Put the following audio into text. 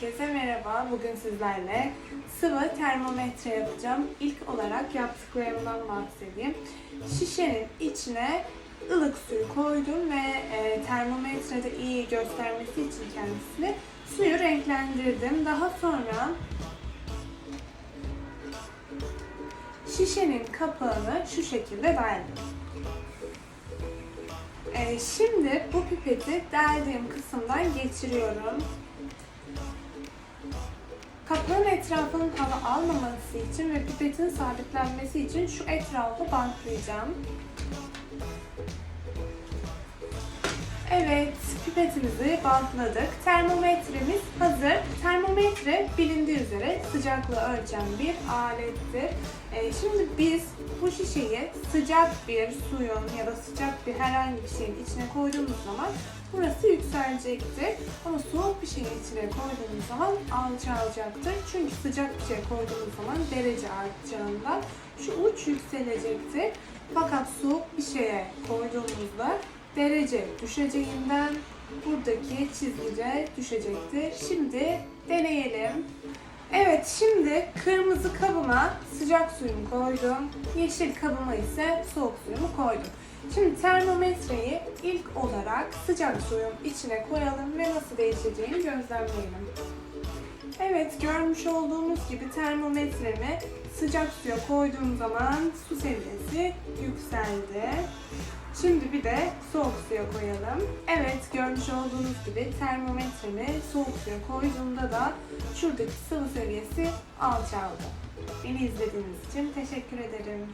Herkese merhaba. Bugün sizlerle sıvı termometre yapacağım. İlk olarak yaptıklarımdan bahsedeyim. Şişenin içine ılık suyu koydum ve e, termometrede iyi göstermesi için kendisini suyu renklendirdim. Daha sonra şişenin kapağını şu şekilde deldim. E, şimdi bu pipeti deldiğim kısımdan geçiriyorum. Kapağın etrafının hava almaması için ve pipetin sabitlenmesi için şu etrafı bantlayacağım. Evet, pipetimizi bantladık. Termometremiz hazır. Termometre bilindiği üzere sıcaklığı ölçen bir alettir. Ee, şimdi biz bu şişeyi sıcak bir suyun ya da sıcak bir herhangi bir şeyin içine koyduğumuz zaman burası yükselecektir. Ama soğuk bir şeyin içine koyduğumuz zaman alçalacaktır. Çünkü sıcak bir şey koyduğumuz zaman derece artacağından şu uç yükselecektir. Fakat soğuk bir şeye koyduğumuzda derece düşeceğinden buradaki çizgice düşecektir. Şimdi deneyelim. Evet şimdi kırmızı kabıma sıcak suyumu koydum. Yeşil kabıma ise soğuk suyumu koydum. Şimdi termometreyi ilk olarak sıcak suyun içine koyalım ve nasıl değişeceğini gözlemleyelim. Evet görmüş olduğumuz gibi termometremi sıcak suya koyduğum zaman su seviyesi yükseldi. Şimdi bir de soğuk suya koyalım. Evet görmüş olduğunuz gibi termometremi soğuk suya koyduğumda da şuradaki sıvı seviyesi alçaldı. Beni izlediğiniz için teşekkür ederim.